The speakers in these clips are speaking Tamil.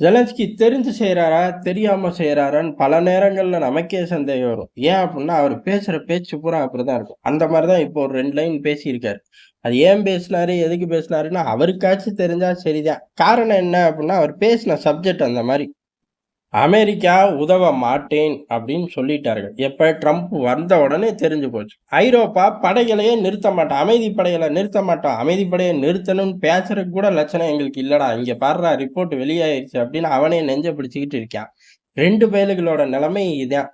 ஜெலன்ஸ்கி தெரிஞ்சு செய்கிறாரா தெரியாமல் செய்கிறாரான்னு பல நேரங்களில் நமக்கே சந்தேகம் வரும். ஏன் அப்படின்னா அவர் பேசுகிற பேச்சு பூரா அப்படி தான் இருக்கும். அந்த மாதிரி தான் இப்போ ஒரு ரெண்டு லைன் பேசியிருக்காரு. அது ஏன் பேசினாரு எதுக்கு பேசினாருன்னா அவருக்காச்சும் தெரிஞ்சால் சரிதான். காரணம் என்ன அப்படின்னா அவர் பேசின சப்ஜெக்ட் அந்த மாதிரி. அமெரிக்கா உதவ மாட்டேன் அப்படின்னு சொல்லிட்டார்கள். எப்ப? ட்ரம்ப் வந்த உடனே தெரிஞ்சு போச்சு. ஐரோப்பா படைகளையே நிறுத்த மாட்டான் அமைதி படைகளை நிறுத்த மாட்டான் அமைதி படையை நிறுத்தணும்னு பேசுறதுக்கு கூட லட்சணம் எங்களுக்கு இல்லடா. இங்க பாடுறா ரிப்போர்ட் வெளியாயிருச்சு அப்படின்னு அவனே நெஞ்ச பிடிச்சிக்கிட்டு இருக்கான். ரெண்டு பயலுகளோட நிலைமை இதான்.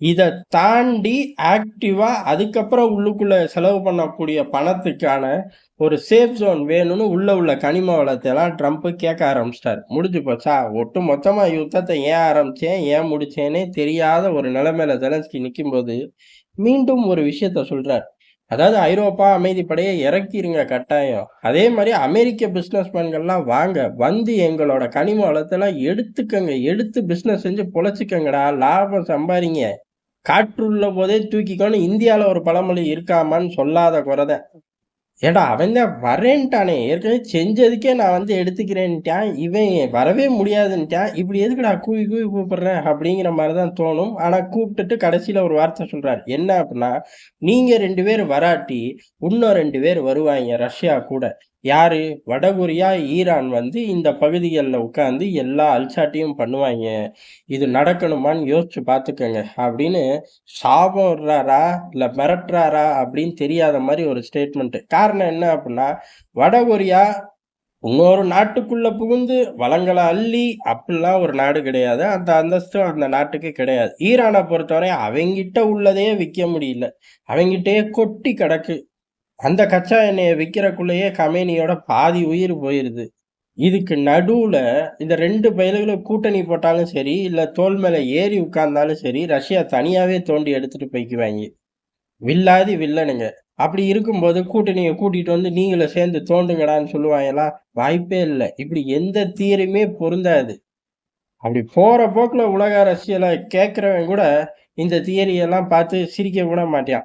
இதை தாண்டி ஆக்டிவாக அதுக்கப்புறம் உள்ளுக்குள்ளே செலவு பண்ணக்கூடிய பணத்துக்கான ஒரு சேஃப் ஜோன் வேணும்னு உள்ள உள்ள கனிம வளத்தை எல்லாம் கேட்க ஆரம்பிச்சிட்டார். முடிஞ்சு போச்சா? ஒட்டு மொத்தமாக யுத்தத்தை ஏன் ஆரம்பித்தேன் ஏன் முடிச்சேனே தெரியாத ஒரு நிலைமையில ஜெலன்ஸ்கி நிற்கும் போது மீண்டும் ஒரு விஷயத்த சொல்கிறார் அதாவது ஐரோப்பா அமைதிப்படையை இறக்கிருங்க கட்டாயம். அதே மாதிரி அமெரிக்க பிஸ்னஸ்மேன்கள்லாம் வாங்க வந்து எங்களோட கனிம வளத்தெல்லாம் எடுத்துக்கங்க எடுத்து பிஸ்னஸ் செஞ்சு பொழைச்சிக்கங்கடா லாபம் சம்பாதிங்க. காற்றுள்ள போதே தூக்கிக்கோன்னு இந்தியாவில் ஒரு பழமொழி இருக்காமான்னு சொல்லாத குறைதான் ஏடா அவன் தான் வரேன்ட்டானே. ஏற்கனவே செஞ்சதுக்கே நான் வந்து எடுத்துக்கிறேன்ட்டான் இவன் வரவே முடியாதுன்ட்டான் இப்படி எதுக்குடா கூவி கூவி கூப்பிடுறேன் அப்படிங்கிற மாதிரி தான் தோணும். ஆனால் கூப்பிட்டுட்டு கடைசியில் ஒரு வார்த்தை சொல்கிறார் என்ன அப்படின்னா நீங்கள் ரெண்டு பேர் வராட்டி இன்னும் ரெண்டு பேர் வருவாங்க ரஷ்யா கூட. யார்? வடகொரியா ஈரான் வந்து இந்த பகுதிகளில் உட்காந்து எல்லா அல்சாட்டியும் பண்ணுவாங்க. இது நடக்கணுமான்னு யோசிச்சு பார்த்துக்கோங்க அப்படின்னு சாபம் விடுறாரா இல்லை மிரட்டுறாரா அப்படின்னு தெரியாத மாதிரி ஒரு ஸ்டேட்மெண்ட்டு காரணம் என்ன அப்படின்னா வடகொரியா இன்னொரு நாட்டுக்குள்ளே புகுந்து வளங்களை அள்ளி அப்படிலாம் ஒரு நாடு கிடையாது. அந்த அந்தஸ்தும் அந்த நாட்டுக்கு கிடையாது. ஈரானை பொறுத்தவரை அவங்கிட்ட உள்ளதையே விற்க முடியல. அவங்கிட்டே கொட்டி கிடக்கு. அந்த கச்சா எண்ணெயை விற்கிறக்குள்ளேயே கமேனியோட பாதி உயிர் போயிருது. இதுக்கு நடுவில் இந்த ரெண்டு பயல்களும் கூட்டணி போட்டாலும் சரி இல்லை தோல் மேலே ஏறி உட்கார்ந்தாலும் சரி ரஷ்யா தனியாகவே தோண்டி எடுத்துட்டு போய்க்குவாங்க வில்லாதி வில்லனுங்க. அப்படி இருக்கும்போது கூட்டணியை கூட்டிட்டு வந்து நீங்களும் சேர்ந்து தோண்டுங்கடான்னு சொல்லுவாங்களா வாய்ப்பே இல்லை. இப்படி எந்த தீருமே பொருந்தாது. அப்படி போகிற போக்கில் உலக அரசியலை கேட்குறவன் கூட இந்த தியரியெல்லாம் பார்த்து சிரிக்க கூட மாட்டான்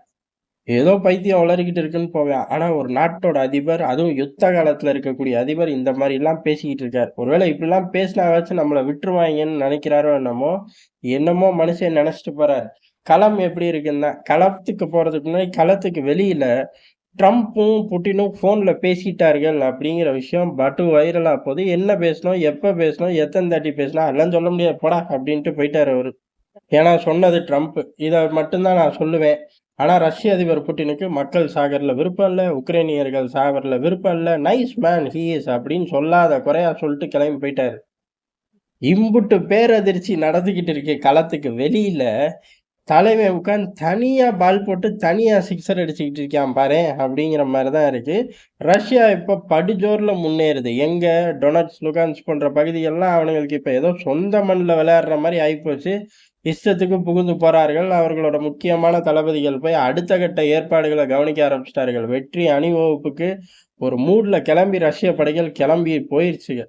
ஏதோ பைத்தியம் வளர்கிட்டு இருக்குன்னு போவேன். ஆனா ஒரு நாட்டோட அதிபர் அதுவும் யுத்த காலத்துல இருக்கக்கூடிய அதிபர் இந்த மாதிரி எல்லாம் பேசிக்கிட்டு இருக்காரு. ஒருவேளை இப்படிலாம் பேசினாவாச்சும் நம்மளை விட்டுருவாங்கன்னு நினைக்கிறாரோ என்னமோ என்னமோ மனுஷன் நினைச்சிட்டு போறாரு. களம் எப்படி இருக்குன்னா களத்துக்கு போறதுக்கு முன்னாடி களத்துக்கு வெளியில ட்ரம்ப்பும் புட்டினும் ஃபோனில் பேசிட்டார்கள் அப்படிங்கிற விஷயம் பட்டு வைரலாக போது என்ன பேசணும் எப்போ பேசணும் எத்தனை தாட்டி பேசணும் எல்லாம் சொல்ல முடியாது. போடா அப்படின்ட்டு போயிட்டார் அவர். ஏன்னா சொன்னது ட்ரம்ப். இதை மட்டும்தான் நான் சொல்லுவேன். ஆனா ரஷ்ய அதிபர் புட்டினுக்கு மக்கள் சாகரில் விருப்பம் இல்லை உக்ரைனியர்கள் சாகரில் விருப்பம் இல்லை நைஸ் மேன் ஹீஸ் அப்படின்னு சொல்லாத குறையா சொல்லிட்டு கிளம்பி போயிட்டாரு. இம்புட்டு பேரதிர்ச்சி நடந்துகிட்டு இருக்க களத்துக்கு வெளியில. தலைமை உட்காந்து தனியாக பால் போட்டு தனியாக சிக்ஸர் அடிச்சுக்கிட்டு இருக்கான் பாரு அப்படிங்கிற மாதிரி தான் இருக்குது ரஷ்யா இப்போ படுஜோரில் முன்னேறுது. எங்கே? டொனட்ஸ் லுகான்ஸ் போன்ற பகுதிகள்லாம் அவனுங்களுக்கு இப்போ ஏதோ சொந்த மண்ணில் விளையாடுற மாதிரி ஆகிப்போச்சு இஷ்டத்துக்கு புகுந்து போகிறார்கள் அவர்களோட முக்கியமான தளபதிகள் போய் அடுத்த கட்ட ஏற்பாடுகளை கவனிக்க ஆரம்பிச்சிட்டார்கள். வெற்றி அணிவகுப்புக்கு ஒரு மூடில் கிளம்பி ரஷ்ய படைகள் கிளம்பி போயிடுச்சுங்க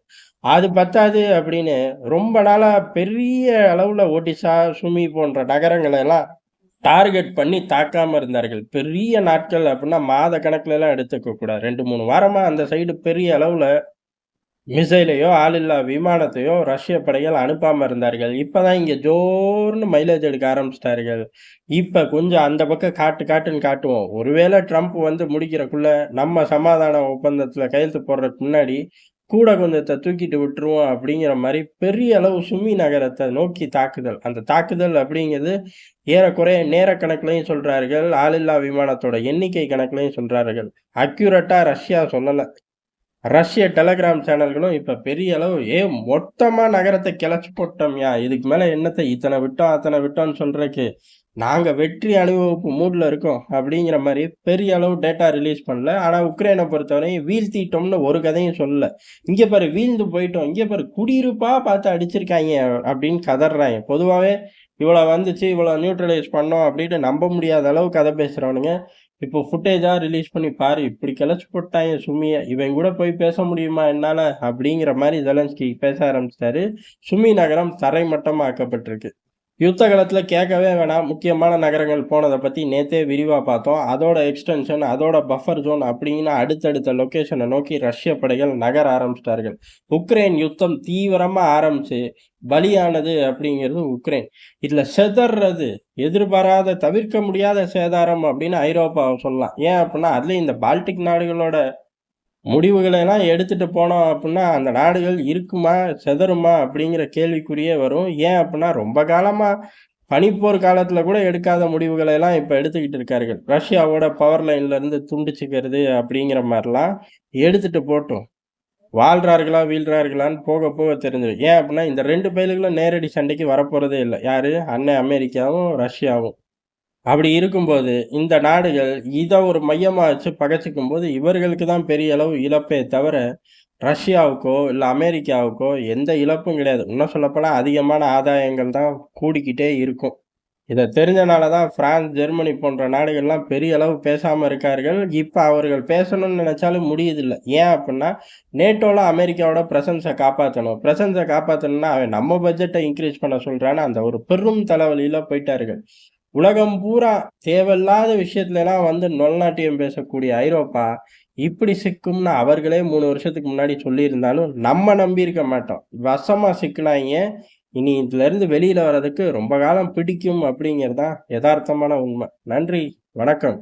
அது பத்தாது அப்படின்னு ரொம்ப நாளாக பெரிய அளவில் ஒடிசா சுமி போன்ற நகரங்களை எல்லாம் டார்கெட் பண்ணி தாக்காமல் இருந்தார்கள். பெரிய நாட்கள் அப்படின்னா மாத கணக்குலலாம் எல்லாம் எடுத்துக்க கூடாது. ரெண்டு மூணு வாரமாக அந்த சைடு பெரிய அளவில் மிசைலையோ ஆளில்லா விமானத்தையோ ரஷ்ய படைகள் அனுப்பாமல் இருந்தார்கள். இப்போ தான் இங்கே ஜோர்னு மைலேஜ் எடுக்க ஆரம்பிச்சிட்டார்கள். இப்போ கொஞ்சம் அந்த பக்கம் காட்டு காட்டுன்னு காட்டுவோம். ஒருவேளை ட்ரம்ப் வந்து முடிக்கிறக்குள்ள நம்ம சமாதான ஒப்பந்தத்தில் கையெழுத்து போடுறதுக்கு முன்னாடி கூட கொஞ்சத்தை தூக்கிட்டு விட்டுருவோம் அப்படிங்கிற மாதிரி பெரிய அளவு சுமி நகரத்தை நோக்கி தாக்குதல். அந்த தாக்குதல் அப்படிங்கிறது ஏறக்குறைய நேர கணக்குலையும் சொல்றார்கள் ஆளில்லா விமானத்தோட எண்ணிக்கை கணக்குலையும் சொல்றார்கள். அக்யூரட்டா ரஷ்யா சொல்லலை. ரஷ்ய டெலகிராம் சேனல்களும் இப்ப பெரிய அளவு ஏ மொத்தமா நகரத்தை கிளச்சு போட்டோம்யா. இதுக்கு மேல என்னத்தை இத்தனை விட்டோம் அத்தனை விட்டோம்னு சொல்றதுக்கு நாங்க வெற்றி அனுபவிப்பு மூட்ல இருக்கோம் அப்படிங்கிற மாதிரி பெரிய அளவு டேட்டா ரிலீஸ் பண்ணல. ஆனா உக்ரைனை பொறுத்தவரை வீழ்த்திட்டோம்னு ஒரு கதையும் சொல்லல. இங்க பாரு வீழ்ந்து போயிட்டோம். இங்க பாரு குடியிருப்பா பார்த்து அடிச்சிருக்காங்க அப்படின்னு கதறாங்க பொதுவாகவே இவ்வளோ வந்துச்சு இவ்வளோ நியூட்ரலைஸ் பண்ணோம் அப்படின்னு நம்ப முடியாத அளவு கதை பேசுகிறவனுங்க இப்போ ஃபுட்டேஜாக ரிலீஸ் பண்ணி பாரு இப்படி கிளச்சி போட்டாங்க சுமியை. இவன் கூட போய் பேச முடியுமா என்னால்? அப்படிங்கிற மாதிரி ஜெலன்ஸ்கி பேச ஆரம்பிச்சிட்டாரு. சுமி நகரம் தரைமட்டமாக்கப்பட்டிருக்கு யுத்த காலத்தில் கேட்கவே வேணாம். முக்கியமான நகரங்கள் போனதை பற்றி நேத்தே விரிவாக பார்த்தோம். அதோட எக்ஸ்டென்ஷன், அதோட பஃபர் ஜோன் அப்படின்னு அடுத்தடுத்த லொக்கேஷனை நோக்கி ரஷ்ய படைகள் நகர ஆரம்பிச்சிட்டார்கள். உக்ரைன் யுத்தம் தீவிரமாக ஆரம்பிச்சு, பலியானது அப்படிங்கிறது உக்ரைன். இதில் செதறது எதிர்பாராத, தவிர்க்க முடியாத சேதாரம் அப்படின்னு ஐரோப்பாவை சொல்லலாம். ஏன் அப்படின்னா, அதுலேயும் இந்த பால்டிக் நாடுகளோட முடிவுகளெல்லாம் எடுத்துகிட்டு போனோம் அப்படின்னா, அந்த நாடுகள் இருக்குமா? செதறுமா? அப்படிங்கிற கேள்விக்குறியே வரும். ஏன் அப்படின்னா, ரொம்ப காலமாக பனிப்போர் காலத்தில் கூட எடுக்காத முடிவுகளை எல்லாம் எடுத்துக்கிட்டு இருக்கார்கள். ரஷ்யாவோட பவர் லைன்லேருந்து துண்டிச்சுக்கிறது அப்படிங்கிற மாதிரிலாம் எடுத்துகிட்டு போட்டோம் வாழ்கிறார்களா வீழ்கிறார்களான்னு போக போக தெரிஞ்சிரும். ஏன் அப்படின்னா, இந்த ரெண்டு பயிலுகளும் நேரடி சண்டைக்கு வரப்போகிறதே இல்லை யார் அண்ணன் அமெரிக்காவும், ரஷ்யாவும். அப்படி இருக்கும்போது, இந்த நாடுகள் இதை ஒரு மையமாக வச்சு பகச்சுக்கும்போது, இவர்களுக்கு தான் பெரிய அளவு இழப்பே தவிர, ரஷ்யாவுக்கோ, இல்லை அமெரிக்காவுக்கோ எந்த இழப்பும் கிடையாது. இன்னும் சொல்லப்போனால் அதிகமான ஆதாயங்கள் தான் கூடிக்கிட்டே இருக்கும். இதை தெரிஞ்சனால தான் பிரான்ஸ், ஜெர்மனி போன்ற நாடுகள்லாம் பெரிய அளவு பேசாமல் இருக்கார்கள். இப்போ அவர்கள் பேசணும்னு நினச்சாலும் முடியுதில்லை ஏன் அப்படின்னா, நேட்டோவில் அமெரிக்காவோட பிரசன்ஸை காப்பாற்றணும் பிரசன்ஸை காப்பாற்றணும்னா அவன் நம்ம பட்ஜெட்டை இன்க்ரீஸ் பண்ண சொல்கிறான்னு அந்த ஒரு பெரும் தலைவலியில் போயிட்டார்கள். உலகம் பூரா தேவையில்லாத விஷயத்துலலாம் வந்து நொல்நாட்டியம் பேசக்கூடிய ஐரோப்பா, இப்படி சிக்கும்னு அவர்களே மூணு வருஷத்துக்கு முன்னாடி சொல்லியிருந்தாலும், நம்ம நம்பியிருக்க மாட்டோம். வசமா சிக்கினாங்க இனி இதுலருந்து வெளியில வர்றதுக்கு ரொம்ப காலம் பிடிக்கும் அப்படிங்கிறது தான் எதார்த்தமான நன்றி, வணக்கம்.